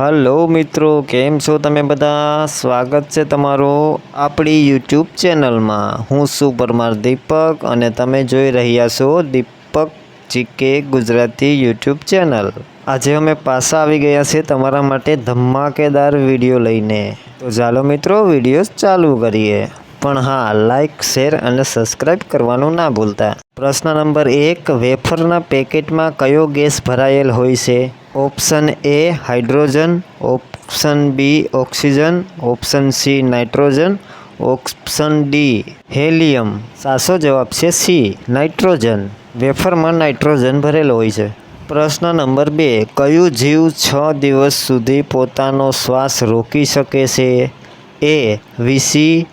Hello મિત્રો, કેમ છો તમે બધા? સ્વાગત છે તમારું આપણી યુટ્યુબ ચેનલમાં. હું છું પરમાર દીપક અને તમે જોઈ રહ્યા છો Deepak GK Gujarati YouTube channel. આજે અમે પાછા આવી ગયા છે તમારા માટે ધમાકેદાર વીડિયો લઈને. તો ચાલો મિત્રો, વીડિયો ચાલુ કરીએ. પણ હા લાઈક શેર અને સબસ્ક્રાઈબ કરવાનું ના ભૂલતા. પ્રશ્ન નંબર એક, વેફરના પેકેટમાં કયો ગેસ ભરાયેલ હોય છે? Option A hydrogen, option B oxygen, option C nitrogen, option D helium. સાચો જવાબ છે સી, નાઇટ્રોજન. વેફરમાં નાઇટ્રોજન ભરેલો હોય છે. પ્રશ્ન નંબર બે, કયું જીવ છ દિવસ સુધી પોતાનો શ્વાસ રોકી શકે છે? એ વીસી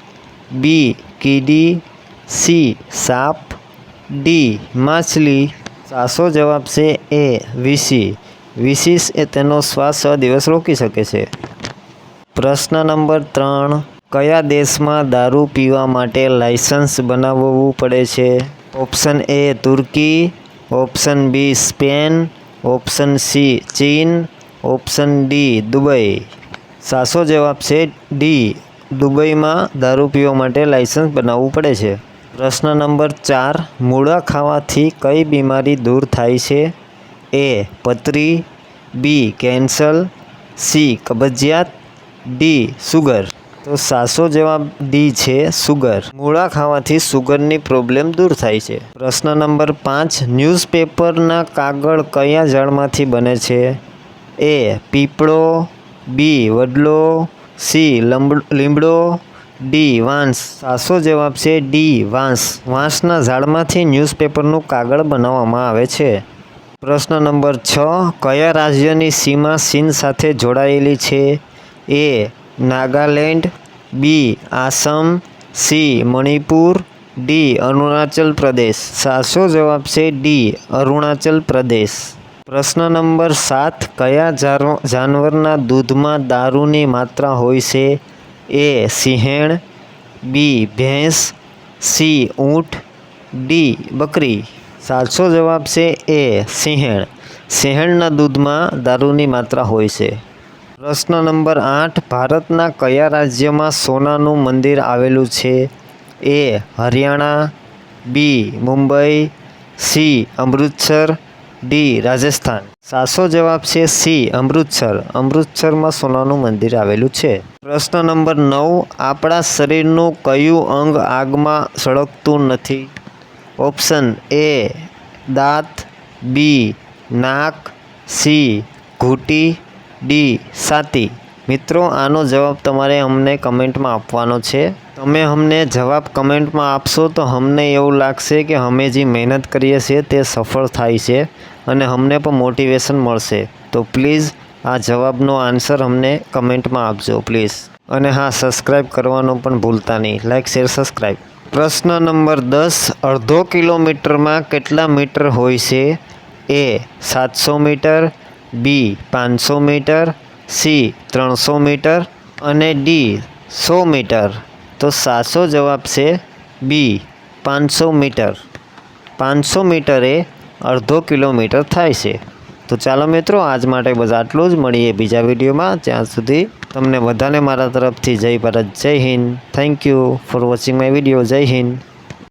બી, કીડી, સી, સાપ, ડી, માછલી. સાચો જવાબ છે એ વીસી વીસીસ એ તેનો શ્વાસ છ દિવસ રોકી શકે છે. પ્રશ્ન નંબર ત્રણ, કયા દેશમાં દારૂ પીવા માટે લાયસન્સ બનાવવું પડે છે? Option A Turkey, option B Spain, option C ચીન, ઓપ્શન ડી દુબઈ. સાસો જવાબ છે ડી, દુબઈમાં દારૂ પીવા માટે લાયસન્સ બનાવવું પડે છે. પ્રશ્ન નંબર ચાર, મૂળા ખાવાથી કઈ બીમારી દૂર થાય છે? એ પથરી બી, કેન્સલ. સી, કબજિયાત. D, sugar. તો સાસો જવાબ ડી છે, સુગર. મૂળા ખાવાથી સુગરની પ્રોબ્લેમ દૂર થાય છે. પ્રશ્ન નંબર પાંચ, ન્યૂઝપેપરના કાગળ કયા ઝાડમાંથી બને છે? એ, પીપળો. બી, વડલો. સી લીમડો ડી, વાંસ. સાસો જવાબ છે ડી, વાંસ. વાંસના ઝાડમાંથી ન્યૂઝપેપરનું કાગળ બનાવવામાં આવે છે. પ્રશ્ન નંબર છ, કયા રાજ્યની સીમા ચીન સાથે જોડાયેલી છે? A, Nagaland, B, Assam, C, Manipur, D, Arunachal Pradesh. સાચો જવાબ છે ડી, અરુણાચલ પ્રદેશ. પ્રશ્ન નંબર સાત, કયા જાનવરના દૂધમાં દારૂની માત્રા હોય છે? એ, સિંહણ, બી, ભેંસ, સી, ઊંટ, ડી, બકરી. સાચો જવાબ છે એ, સિંહણ. સિંહણના દૂધમાં દારૂની માત્રા હોય છે. પ્રશ્ન નંબર આઠ, ભારતના કયા રાજ્યમાં સોનાનું મંદિર આવેલું છે? A, Haryana, B, Mumbai, C, Amritsar, D, Rajasthan. સાચો જવાબ છે સી, અમૃતસર. અમૃતસરમાં સોનાનું મંદિર આવેલું છે. પ્રશ્ન નંબર નવ, આપણા શરીરનું કયું અંગ આગમાં સળગતું નથી? ઓપ્શન એ, દાંત, બી, નાક, સી, ઘૂંટી, ડી સાતી મિત્રો, આનો જવાબ તમારે અમને કમેન્ટમાં આપવાનો છે. તમે અમને જવાબ કમેન્ટમાં આપશો તો અમને એવું લાગશે કે અમે જે મહેનત કરીએ છીએ તે સફળ થાય છે અને અમને પણ મોટિવેશન મળશે. તો પ્લીઝ આ જવાબનો આન્સર અમને કમેન્ટમાં આપજો પ્લીઝ અને હા સબસ્ક્રાઈબ કરવાનું પણ ભૂલતા નહીં. લાઈક શેર સબસ્ક્રાઈબ પ્રશ્ન નંબર દસ, અડધો કિલોમીટરમાં કેટલા મીટર હોય છે? એ, સાતસો મીટર, બી, પાંચસો મીટર, સી, ત્રણસો મીટર અને ડી, સો મીટર. તો સાચો જવાબ છે બી, પાંચસો મીટર. પાંચસો મીટર અડધો કિલોમીટર થાય છે. તો ચાલો મિત્રો, આજ માટે બસ આટલું જ. મળીએ બીજા વિડીયોમાં. ત્યાં સુધી તમને બધાને મારા તરફથી જય ભારત, જય Hind. Thank you for watching my video જય હિન્દ.